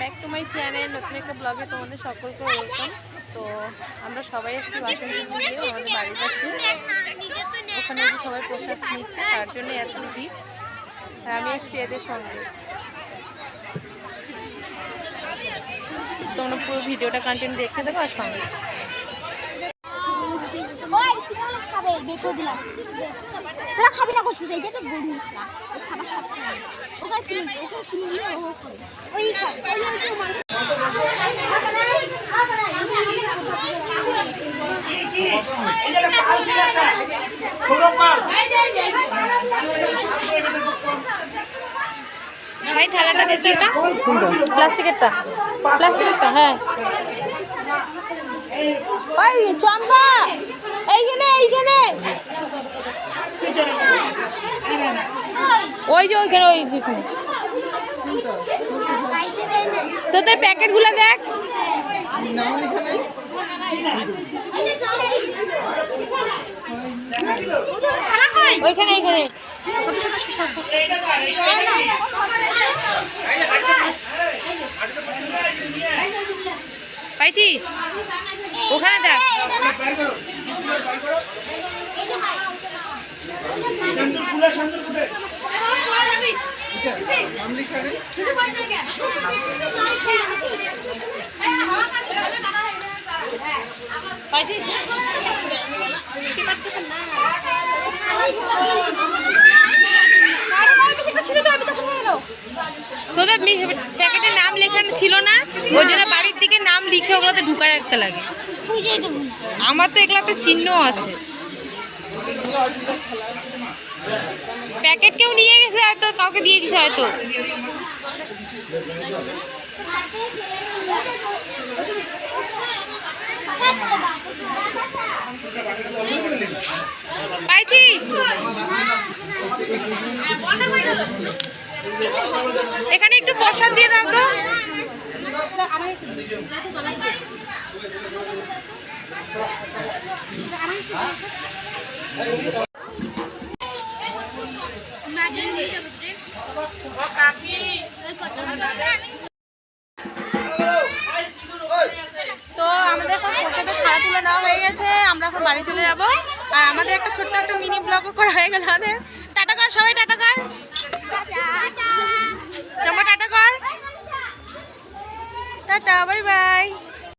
Back to my channel নতুন একটা ব্লগে তোমাদের সকলকে ওয়েলকাম তো আমরা সবাই এসেছি বাসন্তী পুজো আমাদের বাড়ির পাশে। ওখানে সবাই প্রসাদ নিচ্ছে তার জন্য এত ভিড়। আর আমি এসেছি এদের সঙ্গে। তোমরা পুরো ভিডিওটা কন্টিনিউ দেখতে থাকো আর সঙ্গে তোরা খাবি না এইটা তো গরু ও খাবার সব খাবে ওকে কিনে ওকে কিনে দিয়ে ও খাবে ওই ভাই থালাটা দিতে এটা প্লাস্টিকেরটা? প্লাস্টিকেরটা হ্যাঁ। ওই চম্পা! এইখানে এইখানে। ওই যে ওইখানে, ওই যেখানে। তো তোর প্যাকেটগুলো দেখ। ওইখানে, এইখানে। পাইছিস? ওখানে দেখ। তোদের প্যাকেটে নাম লেখানো ছিল না ওই জন্য বাড়ির দিকে নাম লিখে ওগুলোতে ঢুকা রাখতে লাগে। আমার তো এগুলোতে চিহ্ন আছে। প্যাকেট কেউ নিয়ে গেছে হয়তো, কাউকে দিয়ে দিছে হয়তো। এখানে একটু প্রসাদ দিয়ে দাও তো। তো আমাদের এখন প্রসাদের খাওয়া তুলে নেওয়া হয়ে গেছে আমরা এখন বাড়ি চলে যাব। আর আমাদের একটা ছোট্ট একটা মিনি ব্লগও করা হয়ে গেল আমাদের। টাটা কর সবাই টাটা কর। টাটা। কর। Tata bye bye